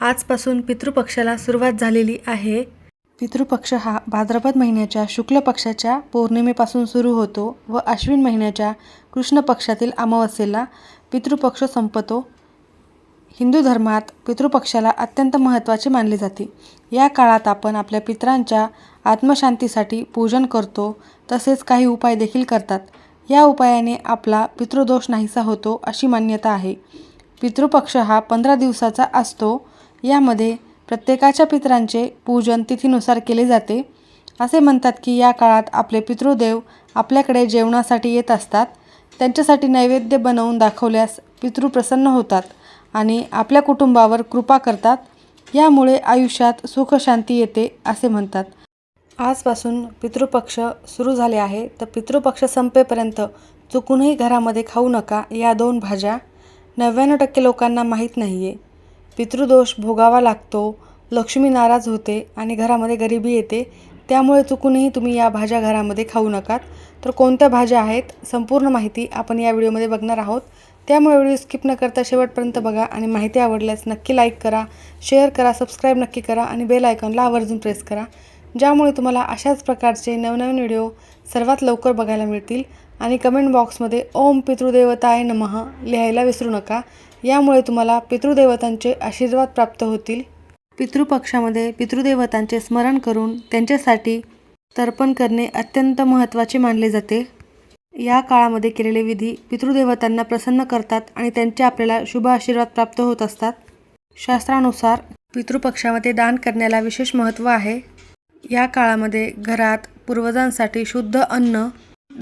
आजपासून पितृपक्षाला सुरुवात झालेली आहे. पितृपक्ष हा भाद्रपद महिन्याच्या शुक्ल पक्षाच्या पौर्णिमेपासून सुरू होतो व आश्विन महिन्याच्या कृष्ण पक्षातील अमावस्येला पितृपक्ष संपतो. हिंदू धर्मात पितृपक्षाला अत्यंत महत्त्वाचे मानले जाते. या काळात आपण आपल्या पितरांच्या आत्मशांतीसाठी पूजन करतो तसेच काही उपाय देखील करतात. या उपायाने आपला पितृदोष नाहीसा होतो अशी मान्यता आहे. पितृपक्ष हा पंधरा दिवसाचा असतो यामध्ये प्रत्येकाच्या पितरांचे पूजन तिथीनुसार केले जाते. असे म्हणतात की या काळात आपले पितृदेव आपल्याकडे जेवणासाठी येत असतात. त्यांच्यासाठी नैवेद्य बनवून दाखवल्यास पितृ प्रसन्न होतात आणि आपल्या कुटुंबावर कृपा करतात. यामुळे आयुष्यात सुखशांती येते असे म्हणतात. आजपासून पितृपक्ष सुरू झाले आहे. तर पितृपक्ष संपेपर्यंत चुकूनही घरामध्ये खाऊ नका या दोन भाज्या. नव्याण्णव टक्के लोकांना माहीत नाही आहे पितृदोष भोगावा लागतो. लक्ष्मी नाराज होते आणि घरामध्ये गरिबी येते. त्यामुळे चुकूनही तुम्ही या भाज्या घरामध्ये खाऊ नकात. तर कोणत्या भाज्या आहेत? संपूर्ण माहिती आपण या व्हिडिओमध्ये बघणार आहोत. त्यामुळे व्हिडिओ स्किप न करता शेवटपर्यंत बघा आणि माहिती आवडल्यास नक्की लाईक करा शेअर करा सबस्क्राईब नक्की करा आणि बेल आयकॉनला आवर्जून प्रेस करा. ज्यामुळे तुम्हाला अशाच प्रकारचे नवनवीन व्हिडिओ सर्वात लवकर बघायला मिळतील आणि कमेंट बॉक्समध्ये ओम पितृदेवताय नमः लिहायला विसरू नका. यामुळे तुम्हाला पितृदेवतांचे आशीर्वाद प्राप्त होतील. पितृपक्षामध्ये पितृदेवतांचे स्मरण करून त्यांच्यासाठी तर्पण करणे अत्यंत महत्त्वाचे मानले जाते. या काळामध्ये केलेले विधी पितृदेवतांना प्रसन्न करतात आणि त्यांचे आपल्याला शुभ आशीर्वाद प्राप्त होत असतात. शास्त्रानुसार पितृपक्षामध्ये दान करण्याला विशेष महत्त्व आहे. या काळामध्ये घरात पूर्वजांसाठी शुद्ध अन्न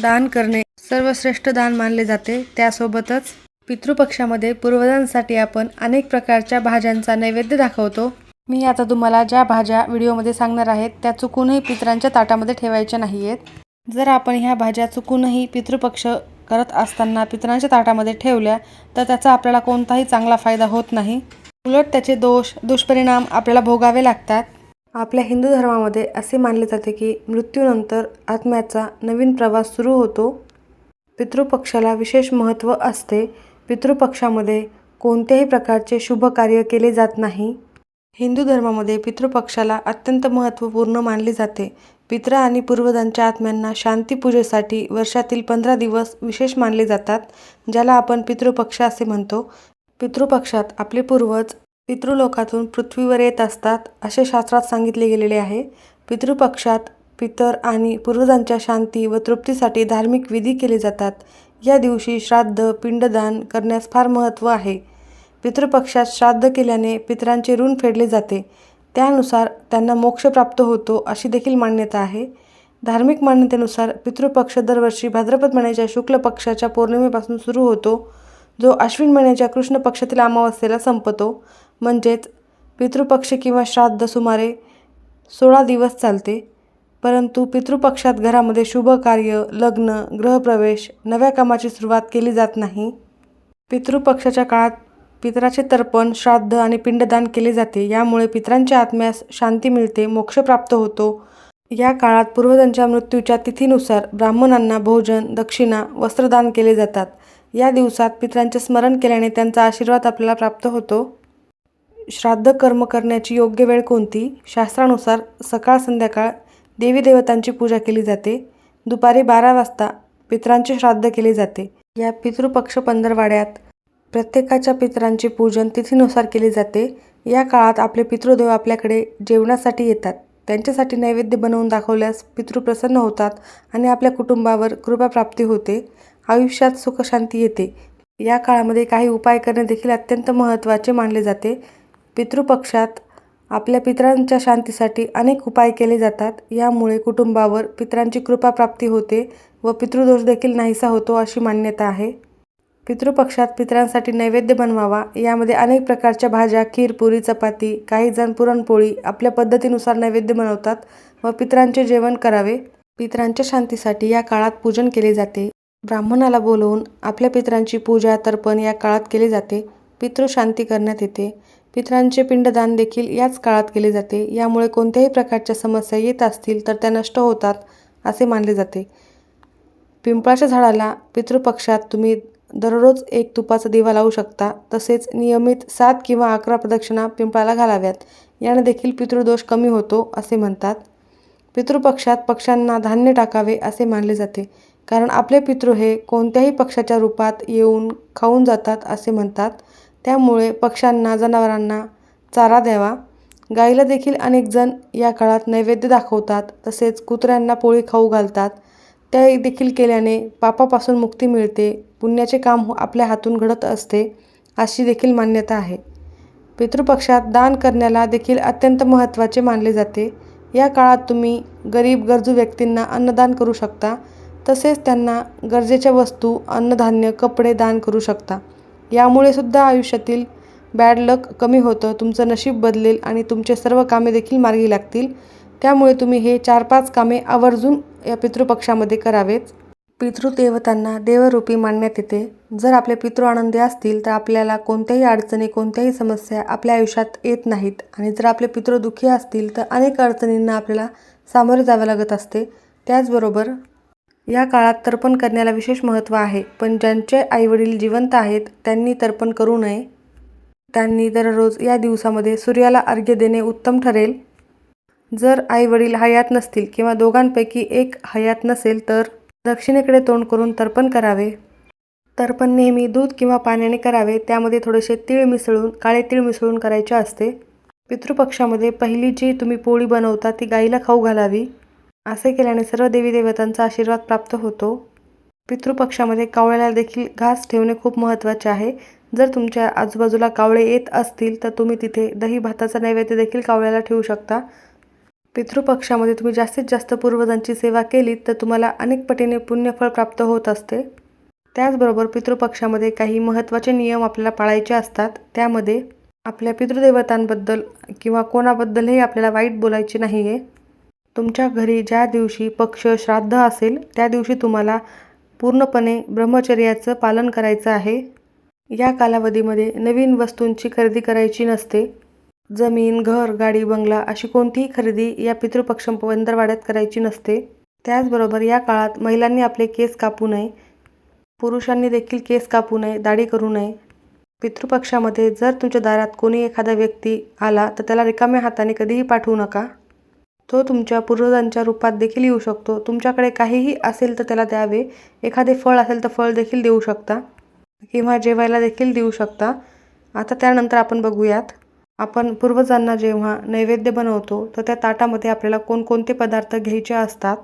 दान करणे सर्वश्रेष्ठ दान मानले जाते. त्यासोबतच पितृपक्षामध्ये पूर्वजांसाठी आपण अनेक प्रकारच्या भाज्यांचा नैवेद्य दाखवतो. मी आता तुम्हाला ज्या भाज्या व्हिडिओमध्ये सांगणार आहेत त्या चुकूनही पितरांच्या ताटामध्ये ठेवायच्या नाही आहेत जर आपण ह्या भाज्या चुकूनही पितृपक्ष करत असताना पितरांच्या ताटामध्ये ठेवल्या तर त्याचा आपल्याला कोणताही चांगला फायदा होत नाही. उलट त्याचे दोष दुष्परिणाम आपल्याला भोगावे लागतात. आपल्या हिंदू धर्मामध्ये असे मानले जाते की मृत्यूनंतर आत्म्याचा नवीन प्रवास सुरू होतो. पितृपक्षाला विशेष महत्त्व असते. पितृपक्षामध्ये कोणत्याही प्रकारचे शुभ कार्य केले जात नाही. हिंदू धर्मामध्ये पितृपक्षाला अत्यंत महत्त्वपूर्ण मानले जाते. पित्र आणि पूर्वजांच्या आत्म्यांना शांतीपूजेसाठी वर्षातील पंधरा दिवस विशेष मानले जातात ज्याला आपण पितृपक्ष असे म्हणतो. पितृपक्षात आपले पूर्वज पितृलोकातून पृथ्वीवर येत असतात असे शास्त्रात सांगितले गेलेले आहे. पितृपक्षात पितर आणि पूर्वजांच्या शांती व तृप्तीसाठी धार्मिक विधी केले जातात. या दिवशी श्राद्ध पिंडदान करण्यास फार महत्त्व आहे. पितृपक्षात श्राद्ध केल्याने पितरांचे ऋण फेडले जाते. त्यानुसार त्यांना मोक्ष प्राप्त होतो अशी देखील मान्यता आहे. धार्मिक मान्यतेनुसार पितृपक्ष दरवर्षी भाद्रपद महिन्याच्या शुक्ल पक्षाच्या पौर्णिमेपासून सुरू होतो जो अश्विन महिन्याच्या कृष्ण पक्षातील अमावस्येला संपतो. म्हणजेच पितृपक्ष किंवा श्राद्ध सुमारे सोळा दिवस चालते. परंतु पितृपक्षात घरामध्ये शुभ कार्य लग्न ग्रहप्रवेश नव्या कामाची सुरुवात केली जात नाही. पितृपक्षाच्या काळात पितराचे तर्पण श्राद्ध आणि पिंडदान केले जाते. यामुळे पितरांच्या आत्म्यास शांती मिळते मोक्ष प्राप्त होतो. या काळात पूर्वजांच्या मृत्यूच्या तिथीनुसार ब्राह्मणांना भोजन दक्षिणा वस्त्रदान केले जातात. या दिवसात पितरांचे स्मरण केल्याने त्यांचा आशीर्वाद आपल्याला प्राप्त होतो. श्राद्ध कर्म करण्याची योग्य वेळ कोणती? शास्त्रानुसार सकाळ संध्याकाळ देवी देवतांची पूजा केली जाते. दुपारी बारा वाजता पितरांचे श्राद्ध केले जाते. या पितृपक्ष पंधरवाड्यात प्रत्येकाच्या पितरांचे पूजन तिथीनुसार केले जाते. या काळात आपले पितृदेव आपल्याकडे जेवणासाठी येतात. त्यांच्यासाठी नैवेद्य बनवून दाखवल्यास पितृ प्रसन्न होतात आणि आपल्या कुटुंबावर कृपाप्राप्ती होते. आयुष्यात सुखशांती येते. या काळामध्ये काही उपाय करणे देखील अत्यंत महत्त्वाचे मानले जाते. पितृपक्षात आपल्या पितरांच्या शांतीसाठी अनेक उपाय केले जातात. यामुळे कुटुंबावर पितरांची कृपाप्राप्ती होते व पितृदोष देखील नाहीसा होतो अशी मान्यता आहे. पितृपक्षात पितरांसाठी नैवेद्य बनवावा. यामध्ये अनेक प्रकारच्या भाज्या खीर पुरी चपाती काही जण पुरणपोळी आपल्या पद्धतीनुसार नैवेद्य बनवतात व पितरांचे जेवण करावे. पितरांच्या शांतीसाठी या काळात पूजन केले जाते. ब्राह्मणाला बोलवून आपल्या पितरांची पूजा तर्पण या काळात केले जाते. पितृशांती करण्यात येते. पितरांचे पिंडदान देखील याच काळात केले जाते. यामुळे कोणत्याही प्रकारच्या समस्या येत असतील तर त्या नष्ट होतात असे मानले जाते. पिंपळाच्या झाडाला पितृपक्षात तुम्ही दररोज एक तुपाचा दिवा लावू शकता. तसेच नियमित सात किंवा अकरा प्रदक्षिणा पिंपळाला घालाव्यात. याने देखील पितृदोष कमी होतो असे म्हणतात. पितृपक्षात पक्ष्यांना धान्य टाकावे असे मानले जाते. कारण आपले पितृ हे कोणत्याही पक्षाच्या रूपात येऊन खाऊन जातात असे म्हणतात. त्यामुळे पक्ष्यांना जनावरांना चारा द्यावा. गाईला देखील अनेक जण या काळात नैवेद्य दाखवतात तसेच कुत्र्यांना पोळी खाऊ घालतात. त्या देखील केल्याने पापापासून मुक्ती मिळते. पुण्याचे काम आपल्या हातून घडत असते अशी देखील मान्यता आहे. पितृपक्षात दान करण्याला देखील अत्यंत महत्त्वाचे मानले जाते. या काळात तुम्ही गरीब गरजू व्यक्तींना अन्नदान करू शकता. तसेच त्यांना गरजेच्या वस्तू अन्नधान्य कपडे दान करू शकता. यामुळे सुद्धा आयुष्यातील बॅड लक कमी होतं तुमचं नशीब बदलेल आणि तुमचे सर्व कामे देखील मार्गी लागतील. त्यामुळे तुम्ही हे चार पाच कामे आवर्जून या पितृपक्षामध्ये करावेच पितृदेवतांना देवरूपी मानण्यात येते. जर आपले पितृ आनंदी असतील तर आपल्याला कोणत्याही अडचणी कोणत्याही समस्या आपल्या आयुष्यात येत नाहीत. आणि जर आपले पितृ दुःखी असतील तर अनेक अडचणींना आपल्याला सामोरे जावे लागत असते. त्याचबरोबर या काळात तर्पण करण्याला विशेष महत्त्व आहे पण ज्यांचे आईवडील जिवंत आहेत त्यांनी तर्पण करू नये. त्यांनी दररोज या दिवसामध्ये सूर्याला अर्घ्य देणे उत्तम ठरेल. जर आईवडील हयात नसतील किंवा दोघांपैकी एक हयात नसेल तर दक्षिणेकडे तोंड करून तर्पण करावे. तर्पण नेहमी दूध किंवा पाण्याने करावे त्यामध्ये थोडेसे तीळ मिसळून काळे तीळ मिसळून करायचे असते. पितृपक्षामध्ये पहिली जी तुम्ही पोळी बनवता ती गाईला खाऊ घालावी. असे केल्याने सर्व देवी देवतांचा आशीर्वाद प्राप्त होतो. पितृपक्षामध्ये कावळ्याला देखील घास ठेवणे खूप महत्त्वाचे आहे. जर तुमच्या आजूबाजूला कावळे येत असतील तर तुम्ही तिथे दही भाताचा नैवेद्य देखील कावळ्याला ठेवू शकता. पितृपक्षामध्ये तुम्ही जास्तीत जास्त पूर्वजांची सेवा केलीत तर तुम्हाला अनेक पटीने पुण्यफळ प्राप्त होत असते. त्याचबरोबर पितृपक्षामध्ये काही महत्त्वाचे नियम आपल्याला पाळायचे असतात. त्यामध्ये आपल्या पितृदेवतांबद्दल किंवा कोणाबद्दलही आपल्याला वाईट बोलायचे नाही आहे तुमच्या घरी ज्या दिवशी पक्ष श्राद्ध असेल त्या दिवशी तुम्हाला पूर्णपणे ब्रह्मचर्याचं पालन करायचं आहे. या कालावधीमध्ये नवीन वस्तूंची खरेदी करायची नसते. जमीन घर गाडी बंगला अशी कोणतीही खरेदी या पितृपक्ष पंधरवाड्यात करायची नसते. त्याचबरोबर या काळात महिलांनी आपले केस कापू नये. पुरुषांनी देखील केस कापू नये दाढी करू नये. पितृपक्षामध्ये जर तुमच्या दारात कोणी एखादा व्यक्ती आला तर त्याला रिकाम्या हाताने कधीही पाठवू नका. तो तुमच्या पूर्वजांच्या रूपात देखील येऊ शकतो. तुमच्याकडे काहीही असेल तर त्याला द्यावे. एखादे फळ असेल तर फळ देखील देऊ शकता. किंवा जेवायला देखील देऊ शकता. आता त्यानंतर आपण बघूयात. आपण पूर्वजांना जेव्हा नैवेद्य बनवतो तर त्या ताटामध्ये आपल्याला कोणकोणते पदार्थ घ्यायचे असतात?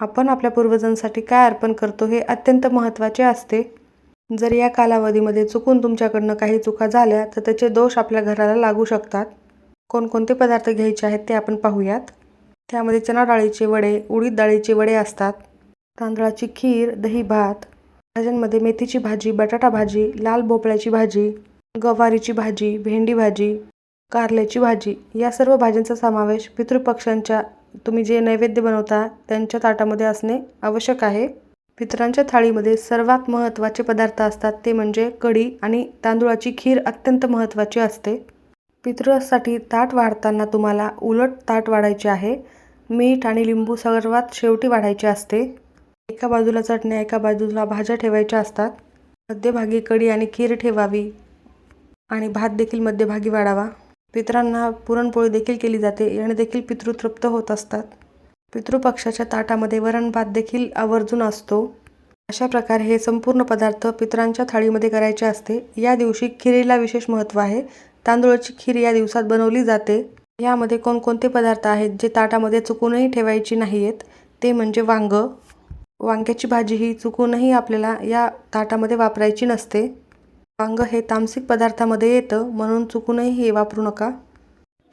आपण आपल्या पूर्वजांसाठी काय अर्पण करतो हे अत्यंत महत्त्वाचे असते. जर या कालावधीमध्ये चुकून तुमच्याकडनं काही चुका झाल्या तर त्याचे दोष आपल्या घराला लागू शकतात. कोणकोणते पदार्थ घ्यायचे आहेत ते आपण पाहूयात. त्यामध्ये चणा डाळीचे वडे उडीद डाळीचे वडे असतात. तांदळाची खीर दही भात. भाज्यांमध्ये मेथीची भाजी बटाटा भाजी लाल भोपळ्याची भाजी गवारीची भाजी भेंडी भाजी कारल्याची भाजी या सर्व भाज्यांचा समावेश पितृपक्षांच्या तुम्ही जे नैवेद्य बनवता त्यांच्या ताटामध्ये असणे आवश्यक आहे. पितरांच्या थाळीमध्ये सर्वात महत्त्वाचे पदार्थ असतात ते म्हणजे कढी आणि तांदूळाची खीर अत्यंत महत्त्वाची असते. पितृसाठी ताट वाढताना तुम्हाला उलट ताट वाढायचे आहे. मीठ आणि लिंबू सर्वात शेवटी वाढायचे असते. एका बाजूला चटण्या एका बाजूला भाज्या ठेवायच्या असतात. मध्यभागी कढी आणि खीर ठेवावी आणि भात देखील मध्यभागी वाढावा. पितरांना पुरणपोळी देखील केली जाते याने देखील पितृ तृप्त होत असतात. पितृपक्षाच्या ताटामध्ये वरण भात देखील आवर्जून असतो. अशा प्रकारे हे संपूर्ण पदार्थ पितरांच्या थाळीमध्ये करायचे असते. या दिवशी खिरीला विशेष महत्त्व आहे. तांदूळाची खीर या दिवसात बनवली जाते. यामध्ये कोणकोणते पदार्थ आहेत जे ताटामध्ये चुकूनही ठेवायची नाही आहेत ते म्हणजे वांगं. वांग्याची भाजी ही चुकूनही आपल्याला या ताटामध्ये वापरायची नसते. वांगं हे तामसिक पदार्थामध्ये येतं म्हणून चुकूनही हे वापरू नका.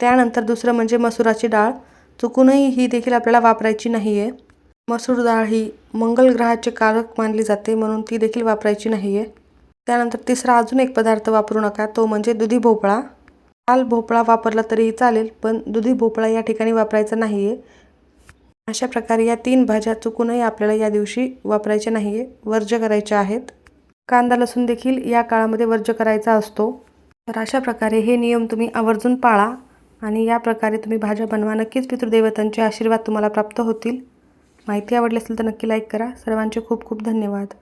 त्यानंतर दुसरं म्हणजे मसुराची डाळ. चुकूनही ही देखील आपल्याला वापरायची नाही आहे मसूर डाळ ही मंगल ग्रहाचे कारक मानली जाते म्हणून ती देखील वापरायची नाही आहे त्यानंतर तिसरा अजून एक पदार्थ वापरू नका तो म्हणजे दुधी भोपळा. लाल भोपळा वापरला तरीही चालेल पण दुधी भोपळा या ठिकाणी वापरायचा नाही आहे अशा प्रकारे या तीन भाज्या चुकूनही आपल्याला या दिवशी वापरायच्या नाही आहे वर्ज्य करायच्या आहेत. कांदा लसूण देखील या काळामध्ये वर्ज्य करायचा असतो. तर अशा प्रकारे हे नियम तुम्ही आवर्जून पाळा आणि या प्रकारे तुम्ही भाज्या बनवा. नक्कीच पितृदेवतांचे आशीर्वाद तुम्हाला प्राप्त होतील. माहिती आवडली असेल तर नक्की लाईक करा. सर्वांचे खूप खूप धन्यवाद.